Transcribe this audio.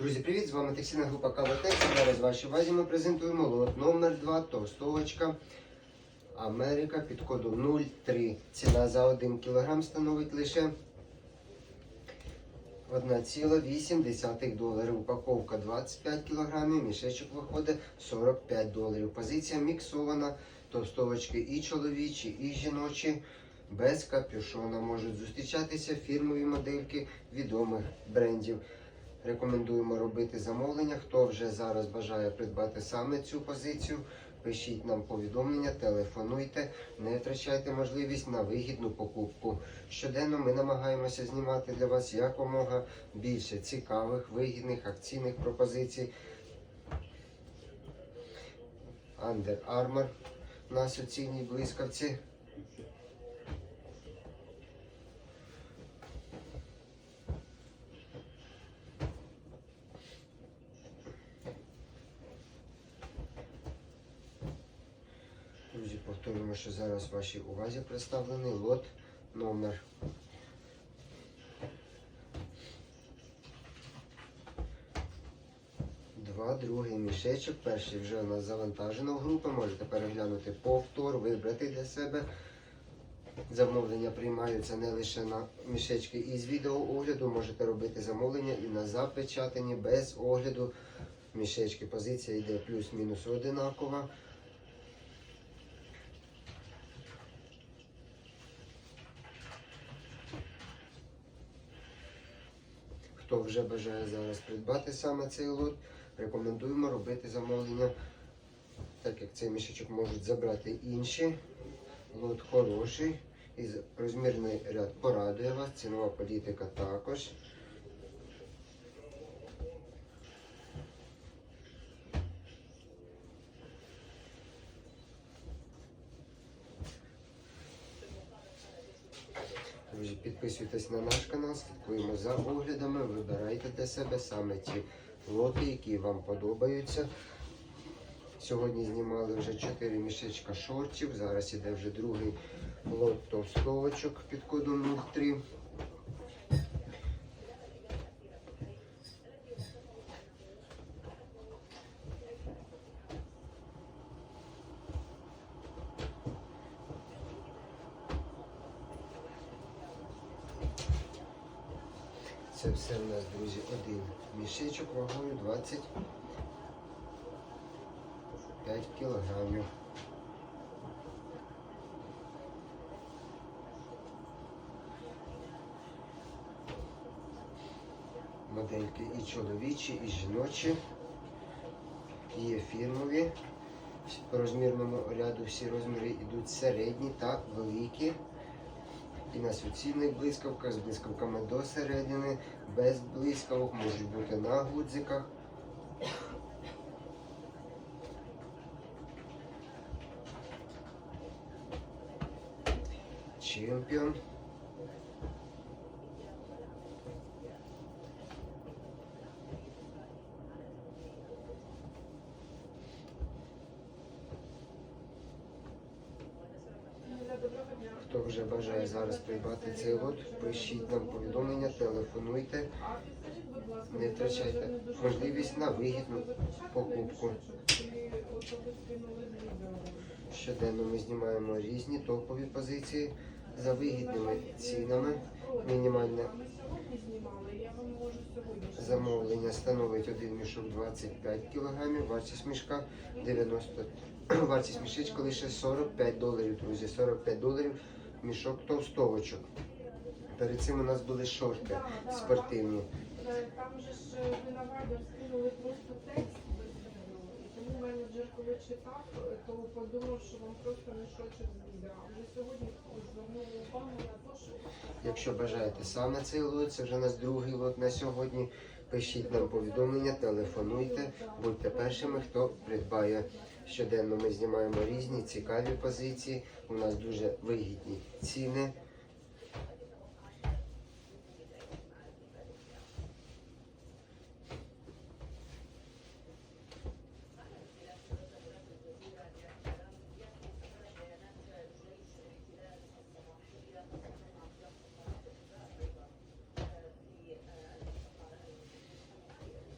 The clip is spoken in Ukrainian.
Друзі, привіт! З вами текстильна група КВТ. Зараз вашій увазі ми презентуємо лот номер 2 товстовочка Америка під кодом 03. Ціна за 1 кг становить лише 1,8 доларів. Упаковка 25 кг, мішечок виходить 45 доларів. Позиція міксована, товстовочки і чоловічі, і жіночі. Без капюшона можуть зустрічатися фірмові модельки відомих брендів. Рекомендуємо робити замовлення. Хто вже зараз бажає придбати саме цю позицію, пишіть нам повідомлення, телефонуйте, не втрачайте можливість на вигідну покупку. Щоденно ми намагаємося знімати для вас якомога більше цікавих, вигідних акційних пропозицій. Under Armour на суцільній блискавці. Друзі, повторюємо, що зараз вашій увазі представлений лот номер. Два, другий мішечок. Перший вже у нас завантажено в групи. Можете переглянути повтор, вибрати для себе. Замовлення приймаються не лише на мішечки із відеоогляду, можете робити замовлення і на запечатані без огляду. Мішечки позиція йде плюс-мінус одинакова. Хто вже бажає зараз придбати саме цей лот, рекомендуємо робити замовлення, так як цей мішечок можуть забрати інші. Лот хороший. І розмірний ряд порадує вас, цінова політика також. Друзі, підписуйтесь на наш канал, слідкуємо за оглядами, вибирайте для себе саме ті лоти, які вам подобаються. Сьогодні знімали вже 4 мішечка шортів, зараз іде вже другий лот товстовочок під кодом 03. Це все в нас, друзі, один мішечок вагою 25 кілограмів. Модельки і чоловічі, і жіночі, є фірмові. По розмірному ряду всі розміри йдуть середні та великі. І на суцільних блискавках з блискавками до середини, без блискавок, можуть бути на гудзиках. Чемпіон. Хто вже бажає зараз придбати цей лот, пишіть нам повідомлення, телефонуйте, не втрачайте можливість на вигідну покупку. Щоденно ми знімаємо різні топові позиції за вигідними цінами. Мінімальне замовлення становить один мішок 25 кг, вартість мішка 90 Вартість мішечка лише 45 доларів, друзі. 45 доларів мішок товстовочок. Перед цим у нас були шорти спортивні. Там же ж е, ви на Viber скинули просто текст без відео. І тому менеджер, коли читав, е, то подумав, що вам просто мішочок з відео. А вже сьогодні звернули увагу на те, що Якщо бажаєте саме цей лот, це вже у нас другий лот на сьогодні. Пишіть нам повідомлення, телефонуйте, будьте першими, хто придбає. Щоденно ми знімаємо різні цікаві позиції. У нас дуже вигідні ціни.